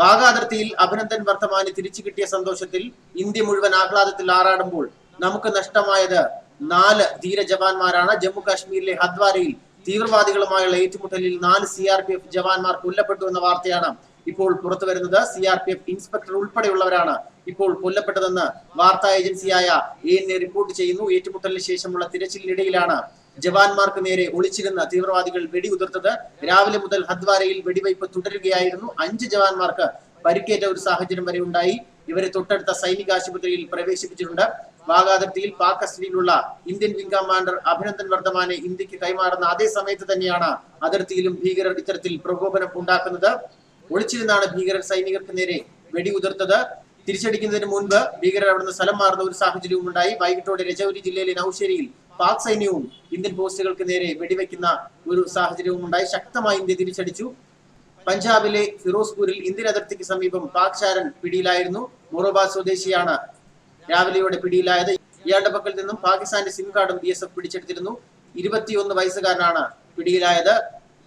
വാഗ അതിർത്തിയിൽ അഭിനന്ദൻ വർത്തമാനി തിരിച്ചു കിട്ടിയ സന്തോഷത്തിൽ ഇന്ത്യ മുഴുവൻ ആഹ്ലാദത്തിൽ ആറാടുമ്പോൾ നമുക്ക് നഷ്ടമായത് നാല് ധീര ജവാന്മാരാണ്. ജമ്മു കാശ്മീരിലെ ഹദ്വാരയിൽ തീവ്രവാദികളുമായുള്ള ഏറ്റുമുട്ടലിൽ നാല് സി ആർ പി എഫ് ജവാന്മാർ കൊല്ലപ്പെട്ടു എന്ന വാർത്തയാണ് ഇപ്പോൾ പുറത്തു വരുന്നത്. C R P F inspector ഉൾപ്പെടെയുള്ളവരാണ് ഇപ്പോൾ കൊല്ലപ്പെട്ടതെന്ന് വാർത്താ ഏജൻസിയായ എ എൻ എ റിപ്പോർട്ട് ചെയ്യുന്നു. ഏറ്റുമുട്ടലിന് ശേഷമുള്ള തിരച്ചിലിനിടയിലാണ് ജവാന്മാർക്ക് നേരെ ഒളിച്ചിരുന്ന തീവ്രവാദികൾ വെടിയുതിർത്തത്. രാവിലെ മുതൽ ഹദ്വാരയിൽ വെടിവയ്പ് തുടരുകയായിരുന്നു. അഞ്ച് ജവാന്മാർക്ക് പരിക്കേറ്റ ഒരു സാഹചര്യം വരെ ഉണ്ടായി. ഇവരെ തൊട്ടടുത്ത സൈനിക ആശുപത്രിയിൽ പ്രവേശിപ്പിച്ചിട്ടുണ്ട്. വാഗാതിർത്തിയിൽ പാക് കസ്റ്റഡിയിലുള്ള ഇന്ത്യൻ വിംഗ് കമാൻഡർ അഭിനന്ദൻ വർദ്ധമാനെ ഇന്ത്യയ്ക്ക് കൈമാറുന്ന അതേ സമയത്ത് തന്നെയാണ് അതിർത്തിയിലും ഭീകരർ ഇത്തരത്തിൽ പ്രകോപനം ഉണ്ടാക്കുന്നത്. ഒളിച്ചിരുന്നാണ് ഭീകരർ സൈനികർക്ക് നേരെ വെടിയുതിർത്തത്. തിരിച്ചടിക്കുന്നതിന് മുൻപ് ഭീകരർ അവിടുന്ന് സ്ഥലം മാറുന്ന ഒരു സാഹചര്യവും ഉണ്ടായി വൈകിട്ടോടെ രജൌരി ജില്ലയിലെ നൌഷേരിയിൽ പാക് സൈന്യവും ഇന്ത്യൻ പോസ്റ്റുകൾക്ക് നേരെ വെടിവെക്കുന്ന ഒരു സാഹചര്യവും ഉണ്ടായി. ശക്തമായി ഇന്ത്യ തിരിച്ചടിച്ചു. പഞ്ചാബിലെ ഫിറോസ്പൂരിൽ ഇന്ത്യൻ അതിർത്തിക്ക് സമീപം പാക് ചാരൻ പിടിയിലായിരുന്നു. മൊറോബാദ് സ്വദേശിയാണ് രാവിലെയോടെ പിടിയിലായത്. ഇയാളുടെ പക്കൽ നിന്നും പാകിസ്ഥാന്റെ സിം കാർഡും ബി എസ് എഫ് പിടിച്ചെടുത്തിരുന്നു. ഇരുപത്തിയൊന്ന് വയസ്സുകാരനാണ് പിടിയിലായത്.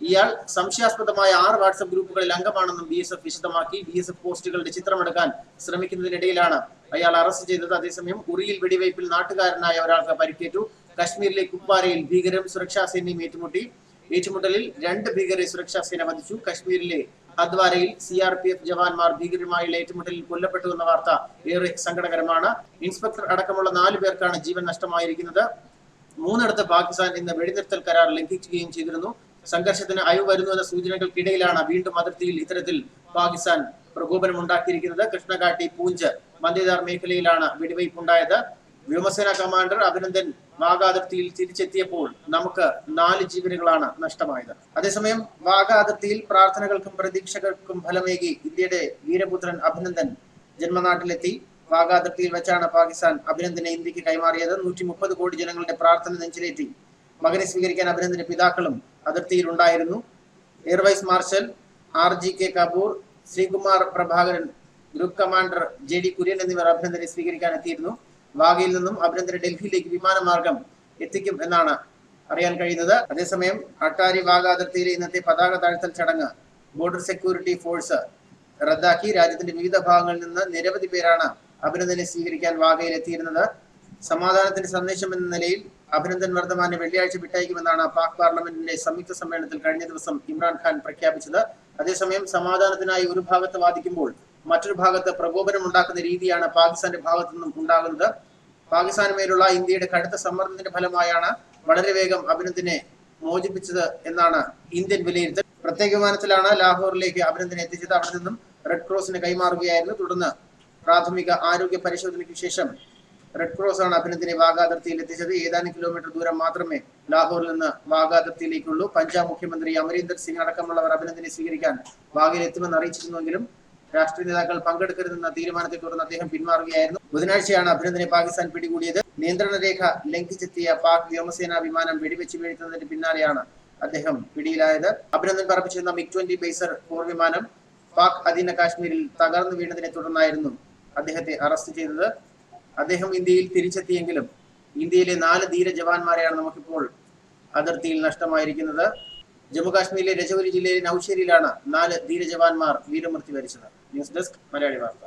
ഇയാൾ സംശയാസ്പദമായ ആറ് വാട്സപ്പ് ഗ്രൂപ്പുകളിൽ അംഗമാണെന്നും ബി എസ് എഫ് വിശദമാക്കി. ബി എസ് എഫ് പോസ്റ്റുകളുടെ ചിത്രമെടുക്കാൻ ശ്രമിക്കുന്നതിനിടയിലാണ് അയാൾ അറസ്റ്റ് ചെയ്തത്. അതേസമയം ഉറിയിൽ വെടിവയ്പിൽ നാട്ടുകാരനായ ഒരാൾക്ക് പരിക്കേറ്റു. കശ്മീരിലെ കുപ്വാരയിൽ ഭീകരരും സുരക്ഷാ സേനയും ഏറ്റുമുട്ടി. ഏറ്റുമുട്ടലിൽ രണ്ട് ഭീകരെ സുരക്ഷാ സേന വധിച്ചു. കശ്മീരിലെ ഹദ്വാരയിൽ സി ആർ പി എഫ് ജവാന്മാർ ഭീകരരുമായുള്ള ഏറ്റുമുട്ടലിൽ കൊല്ലപ്പെട്ടു എന്ന വാർത്ത ഏറെ സങ്കടകരമാണ്. ഇൻസ്പെക്ടർ അടക്കമുള്ള നാലു പേർക്കാണ് ജീവൻ നഷ്ടമായിരിക്കുന്നത്. മൂന്നിടത്ത് പാകിസ്ഥാൻ ഇന്ന് വെടിനിർത്തൽ കരാർ ലംഘിക്കുകയും ചെയ്തിരുന്നു. സംഘർഷത്തിന് അയവ് വരുന്നു എന്ന സൂചനകൾക്കിടയിലാണ് വീണ്ടും അതിർത്തിയിൽ ഇത്തരത്തിൽ പാകിസ്ഥാൻ പ്രകോപനം ഉണ്ടാക്കിയിരിക്കുന്നത് കൃഷ്ണഘാട്ടി പൂഞ്ച് മന്ദേദാർ മേഖലയിലാണ് വെടിവയ്പ് ഉണ്ടായത് വ്യോമസേന കമാൻഡർ അഭിനന്ദൻ വാഗ അതിർത്തിയിൽ തിരിച്ചെത്തിയപ്പോൾ നമുക്ക് നാല് ജീവനുകളാണ് നഷ്ടമായത്. അതേസമയം വാഗ അതിർത്തിയിൽ പ്രാർത്ഥനകൾക്കും പ്രതീക്ഷകൾക്കും ഫലമേകി ഇന്ത്യയുടെ വീരപുത്രൻ അഭിനന്ദൻ ജന്മനാട്ടിലെത്തി. വാഗ അതിർത്തിയിൽ വെച്ചാണ് പാകിസ്ഥാൻ അഭിനന്ദനെ ഇന്ത്യയ്ക്ക് കൈമാറിയത്. നൂറ്റി മുപ്പത് കോടി ജനങ്ങളുടെ പ്രാർത്ഥന നെഞ്ചിലേറ്റി. മകനെ സ്വീകരിക്കാൻ അഭിനന്ദന്റെ പിതാക്കളും അതിർത്തിയിൽ ഉണ്ടായിരുന്നു air vice marshal R G K Kapoor Sreekumar Prabhakaran group commander J D Kurian എന്നിവർ അഭിനന്ദനെ സ്വീകരിക്കാൻ എത്തിയിരുന്നു. വാഗയിൽ നിന്നും അഭിനന്ദനെ ഡൽഹിയിലേക്ക് വിമാനമാർഗം എത്തിക്കും എന്നാണ് അറിയാൻ കഴിയുന്നത്. അതേസമയം അട്ടാരി വാഗ അതിർത്തിയിലെ ഇന്നത്തെ പതാക താഴ്ത്തൽ ചടങ്ങ് ബോർഡർ സെക്യൂരിറ്റി ഫോഴ്സ് റദ്ദാക്കി. രാജ്യത്തിന്റെ വിവിധ ഭാഗങ്ങളിൽ നിന്ന് നിരവധി പേരാണ് അഭിനന്ദനെ സ്വീകരിക്കാൻ വാഗയിൽ എത്തിയിരുന്നത്. സമാധാനത്തിന്റെ സന്ദേശം എന്ന നിലയിൽ അഭിനന്ദൻ വർദ്ധമാനെ വെള്ളിയാഴ്ച വിട്ടയക്കുമെന്നാണ് പാക് പാർലമെന്റിന്റെ സംയുക്ത സമ്മേളനത്തിൽ കഴിഞ്ഞ ദിവസം ഇമ്രാൻഖാൻ പ്രഖ്യാപിച്ചത്. അതേസമയം സമാധാനത്തിനായി ഒരു ഭാഗത്ത് വാദിക്കുമ്പോൾ മറ്റൊരു ഭാഗത്ത് പ്രകോപനം ഉണ്ടാക്കുന്ന രീതിയാണ് പാകിസ്ഥാന്റെ ഭാഗത്തു നിന്നും ഉണ്ടാകുന്നത്. പാകിസ്ഥാന് മേലുള്ള ഇന്ത്യയുടെ കടുത്ത സമ്മർദ്ദത്തിന്റെ ഫലമായാണ് വളരെ വേഗം അഭിനന്ദനെ മോചിപ്പിച്ചത് എന്നാണ് ഇന്ത്യൻ വിലയിരുത്തൽ. പ്രത്യേക വിമാനത്തിലാണ് ലാഹോറിലേക്ക് അഭിനന്ദനെ എത്തിച്ചത്. അവിടെ നിന്നും റെഡ് ക്രോസിന് കൈമാറുകയായിരുന്നു. തുടർന്ന് പ്രാഥമിക ആരോഗ്യ പരിശോധനയ്ക്ക് ശേഷം റെഡ് ക്രോസ് ആണ് അഭിനന്ദിനെ വാഗാതിർത്തിയിൽ എത്തിച്ചത്. ഏതാനും കിലോമീറ്റർ ദൂരം മാത്രമേ ലാഹോറിൽ നിന്ന് വാഗാതിർത്തിയിലേക്കുള്ളൂ. പഞ്ചാബ് മുഖ്യമന്ത്രി അമരീന്ദർ സിംഗ് അടക്കമുള്ളവർ അഭിനന്ദിനെ സ്വീകരിക്കാൻ വാഗയിൽ എത്തുമെന്ന് അറിയിച്ചിരുന്നുവെങ്കിലും രാഷ്ട്രീയ നേതാക്കൾ പങ്കെടുക്കരുതെന്ന തീരുമാനത്തെ തുടർന്ന് അദ്ദേഹം പിന്മാറുകയായിരുന്നു ബുധനാഴ്ചയാണ് അഭിനന്ദനെ പാകിസ്ഥാൻ പിടികൂടിയത്. നിയന്ത്രണ രേഖ ലംഘിച്ചെത്തിയ പാക് വ്യോമസേനാ വിമാനം വെടിവെച്ച് വീഴ്ത്തുന്നതിന് പിന്നാലെയാണ് അദ്ദേഹം പിടിയിലായത്. അഭിനന്ദൻ പറപ്പിച്ചിരുന്ന മിഗ് ട്വന്റി ബേസർ പോർ വിമാനം പാക് അധീന കാശ്മീരിൽ തകർന്നു വീണതിനെ തുടർന്നായിരുന്നു അദ്ദേഹത്തെ അറസ്റ്റ് ചെയ്തത്. അദ്ദേഹം ഇന്ത്യയിൽ തിരിച്ചെത്തിയെങ്കിലും ഇന്ത്യയിലെ നാല് ധീര ജവാന്മാരെയാണ് നമുക്കിപ്പോൾ അതിർത്തിയിൽ നഷ്ടമായിരിക്കുന്നത്. ജമ്മു കാശ്മീരിലെ രജൗരി ജില്ലയിലെ നൌഷേരിയിലാണ് നാല് ധീര ജവാന്മാർ വീരമൃത്യു വരിച്ചത്. ന്യൂസ് ഡെസ്ക് മലയാളി വാർത്ത.